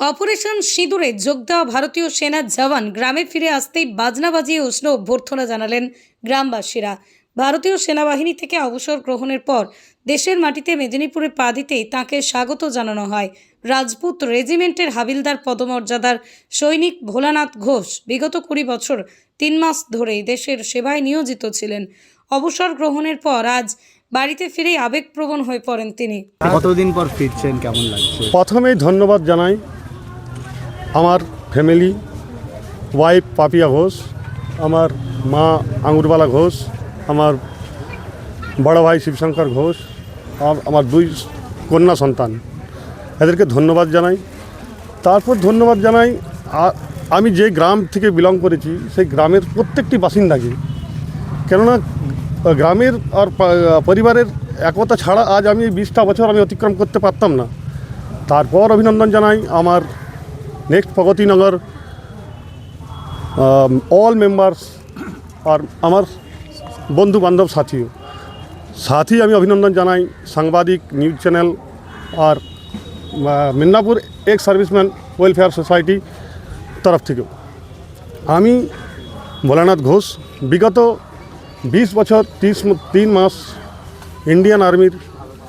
Operation সিঁদুরে যোগ দেওয়া ভারতীয় সেনার জওয়ান গ্রামে ফিরে আসতেই বাজনা বাজিয়ে উষ্ণ অভ্যর্থনা জানালেন গ্রামবাসীরা। ভারতীয় সেনাবাহিনী থেকে অবসর গ্রহণের পর দেশের মাটিতে মেদিনীপুরে পা দিতেই তাঁকে স্বাগত জানানো হয়। রাজপুত রেজিমেন্টের হাবিলদার পদমর্যাদার সৈনিক ভোলানাথ ঘোষ বিগত কুড়ি বছর তিন মাস ধরেই দেশের সেবায় নিয়োজিত ছিলেন। অবসর গ্রহণের পর আজ বাড়িতে ফিরেই আবেগপ্রবণ হয়ে পড়েন তিনি। কতদিন পর ফিরছেন? কেমন লাগছে? প্রথমেই ধন্যবাদ জানাই। আমার ফ্যামিলি ওয়াইফ পাপিয়া ঘোষ, আমার মা আঙুরবালা ঘোষ, আমার বড় ভাই শিবশঙ্কর ঘোষ আমার দুই কন্যা সন্তান। এদেরকে ধন্যবাদ জানাই। তারপর ধন্যবাদ জানাই আমি যে গ্রাম থেকে বিলং করেছি, সেই গ্রামের প্রত্যেকটি বাসিন্দাকে। কেননা গ্রামের আর পরিবারের একতা ছাড়া আজ আমি বিশটা বছর আমি অতিক্রম করতে পারতাম না। তারপর অভিনন্দন জানাই আমার নেক্সট প্রগতিনগর অল মেম্বার্স আর আমার বন্ধু বান্ধব সাথীও সাথী আমি অভিনন্দন জানাই সাংবাদিক নিউজ চ্যানেল আর আহ, Midnapore ex serviceman welfare society তরফ থেকেও আমি ভোলানাথ ঘোষ বিগত বিশ বছর তিরিশ ম- তিন মাস ইন্ডিয়ান আর্মির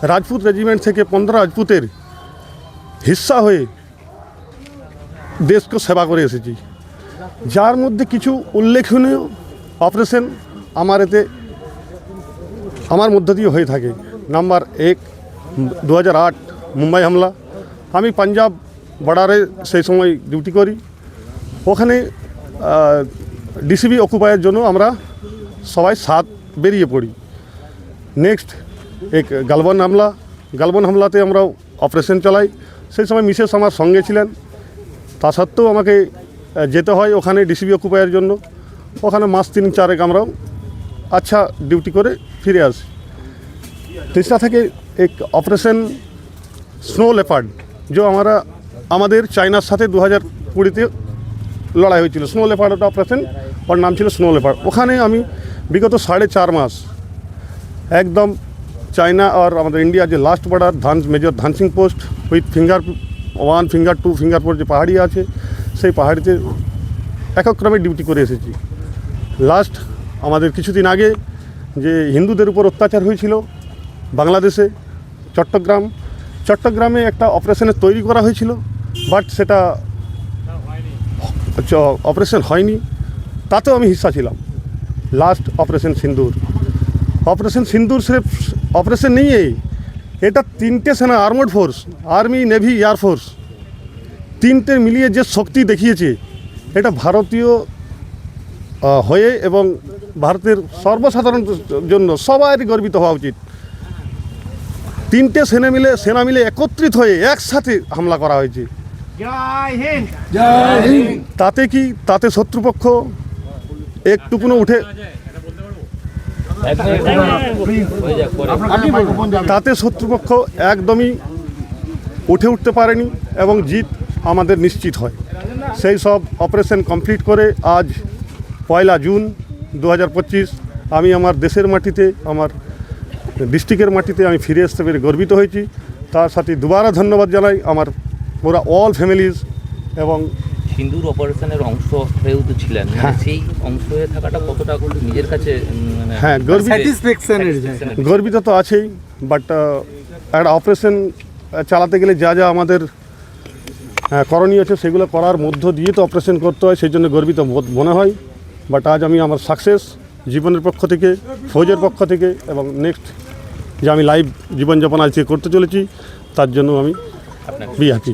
রাজপুত রেজিমেন্ট থেকে পনেরো রাজপুতের হিস্সা হয়ে দেশকে সেবা করে এসেছি। যার মধ্যে কিছু উল্লেখনীয় অপারেশন আমার এতে, আমার মধ্য দিয়ে হয়ে থাকে। নাম্বার এক দু মুম্বাই হামলা। আমি পাঞ্জাব বর্ডারে সেই সময় ডিউটি করি। ওখানে ডিসিবি অকুপায়ের জন্য আমরা সবাই সাত বেরিয়ে পড়ি। নেক্সট এক গালবন হামলা। গালবন হামলাতে আমরা অপারেশন চালাই। সেই সময় মিসেস আমার সঙ্গে ছিলেন। তা সত্ত্বেও আমাকে যেতে হয় ওখানে ডিসিবি অকুপায়ের জন্য। ওখানে মাস তিন চারেক আমরাও আচ্ছা ডিউটি করে ফিরে আসি। তেসরা থেকে এক অপারেশন স্নো লেপার্ড যে আমরা, আমাদের চায়নার সাথে দু হাজার কুড়িতে লড়াই হয়েছিল। স্নো লেপার্ড একটা অপারেশন ওর নাম ছিল স্নো লেপার্ড ওখানে আমি বিগত সাড়ে চার মাস একদম চায়না আর আমাদের ইন্ডিয়া যে last border Dhan major Dhan Singh post with finger one finger, two finger four যে পাহাড়ি আছে, সেই পাহাড়িতে একক্রমে ডিউটি করে এসেছি। লাস্ট আমাদের কিছুদিন আগে যে হিন্দুদের উপর অত্যাচার হয়েছিল বাংলাদেশে, চট্টগ্রাম, চট্টগ্রামে একটা অপারেশনের তৈরি করা হয়েছিল বাট সেটা অপারেশন হয়নি, তাতেও আমি হিস্সা ছিলাম। Last operation Sindoor. Operation Sindoor সির্ফ operation নেই এটা তিনটে সেনা armed force army navy air force তিনটে মিলিয়ে যে শক্তি দেখিয়েছে এটা ভারতীয় হয়ে এবং ভারতের সর্বসাধারণ জন্য সবারই গর্বিত হওয়া উচিত। তিনটে সেনা মিলে সেনা মিলে একত্রিত হয়ে একসাথে হামলা করা হয়েছে। তাতে কি তাতে শত্রুপক্ষ একটুকুনো উঠে তাতে শত্রুপক্ষ একদমই উঠে উঠতে পারেনি এবং জিত আমাদের নিশ্চিত হয়। সেই সব অপারেশন কমপ্লিট করে আজ পয়লা জুন দু হাজার পঁচিশ আমি আমার দেশের মাটিতে, আমার ডিস্ট্রিক্টের মাটিতে আমি ফিরে আসতে পেরে গর্বিত হয়েছি। তার সাথে দুবারা ধন্যবাদ জানাই আমার ওরা অল ফ্যামিলিজ এবং সিন্দুর অপারেশনের অংশ হয়েও তো ছিলেন। মানে হ্যাঁ। সেই অংশ হয়ে থাকাটা কতটা নিজের কাছে মানে হ্যাঁ, গর্বিত। গর্বিত তো আছেই বাট একটা অপারেশন চালাতে গেলে যা যা আমাদের করণীয় আছে সেগুলো করার মধ্য দিয়ে তো অপারেশন করতে হয় সেই জন্য গর্বিত বোধ মনে হয়। বাট আজ আমি আমার সাকসেস জীবনের পক্ষ থেকে ফৌজের পক্ষ থেকে এবং নেক্সট যে আমি লাইভ জীবনযাপন আজকে করতে চলেছি তার জন্য আমি বি হ্যাপি